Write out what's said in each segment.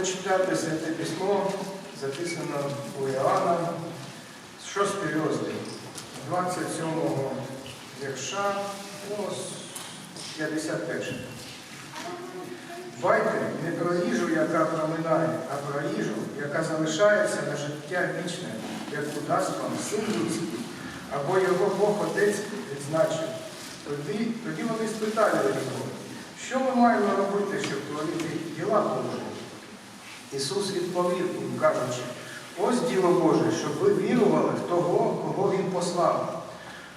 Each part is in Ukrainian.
будемо читати Святе Письмо, записано у Іоанна, 6 розділ, 27 вірша по 51. Дбайте не про їжу, яка проминає, а про їжу, яка залишається на життя вічне, яку дасть вам син людський, або його Бог Отець відзначив. Тоді, тоді вони спитали його, що ми маємо робити, щоб творити діла Божі? Ісус відповів їм, кажучи, ось діло Боже, щоб ви вірували в того, кого Він послав.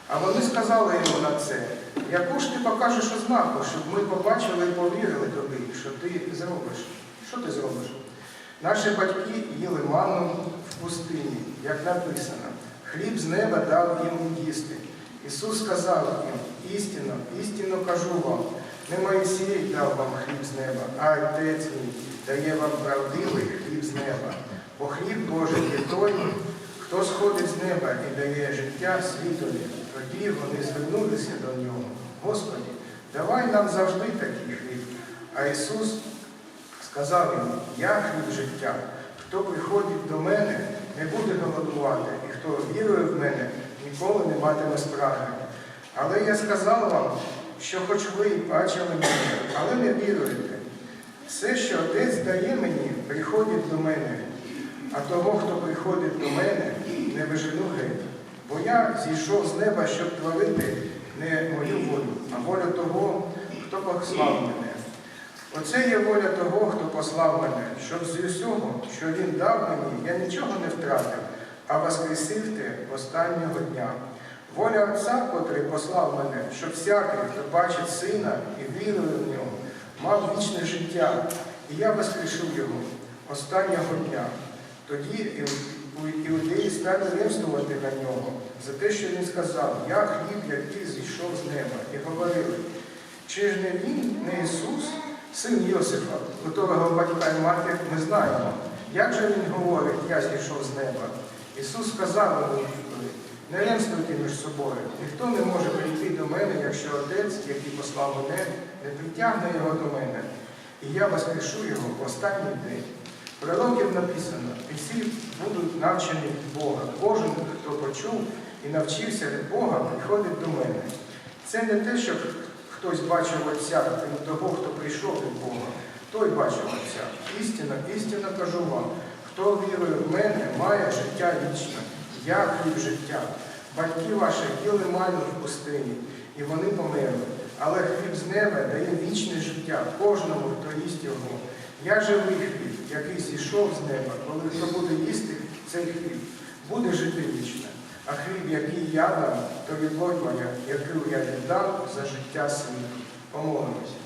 А вони сказали йому на це, яку ж ти покажеш ознаку, щоб ми побачили і повірили тобі, що ти зробиш. Що ти зробиш? Наші батьки їли манну в пустині, як написано, хліб з неба дав їм їсти. Ісус сказав їм, істинно, істинно кажу вам, не Моїсей дав вам хліб з неба, а Отець мій дає вам правдивий хліб з неба. Бо хліб Божий є той, хто сходить з неба і дає життя світові. Тоді вони звернулися до нього. Господи, давай нам завжди такий хліб. А Ісус сказав йому, я хліб життя. Хто приходить до мене, не буде голодувати, і хто вірує в мене, ніколи не матиме спраги. Але я сказав вам, що хоч ви бачили мене, але не віруєте. Все, що Отець дає мені, приходить до мене, а того, хто приходить до мене, не вижену геть. Бо я зійшов з неба, щоб творити не мою волю, а волю того, хто послав мене. Оце є воля того, хто послав мене, щоб з усього, що він дав мені, я нічого не втратив, а воскресив те останнього дня. Воля Отця, котрий послав мене, щоб всякий, хто бачить сина і вірує в нього, мав вічне життя, і я воскрешу його останнього дня. Тоді іудеї стали ремствувати на нього за те, що він сказав, я хліб, який зійшов з неба, і говорили, чи ж не він, не Ісус, син Йосифа, котрого батька і мати ми знаємо? Як же він говорить, я зійшов з неба? Ісус сказав йому не ремствуйте між собою. Ніхто не може прийти до мене, якщо Отець, який послав мене, не притягне його до мене. І я воскрешу його в останній день. Пророків написано, і всі будуть навчені від Бога. Кожен, хто почув і навчився від Бога, приходить до мене. Це не те, щоб хтось бачив Отця, крім того, хто прийшов від Бога. Той бачив Отця. Істинно, істинно кажу вам, хто вірує в мене, має життя вічне. Я хліб життя. Батьки ваші їли манну в пустині, і вони померли. Але хліб з неба дає вічне життя кожному, хто їсть його. Я живий хліб, який зійшов з неба, коли хто буде їсти цей хліб, буде жити вічно. А хліб, який я дам, то плоть моя, яку я віддам за життя світу. Помолимось.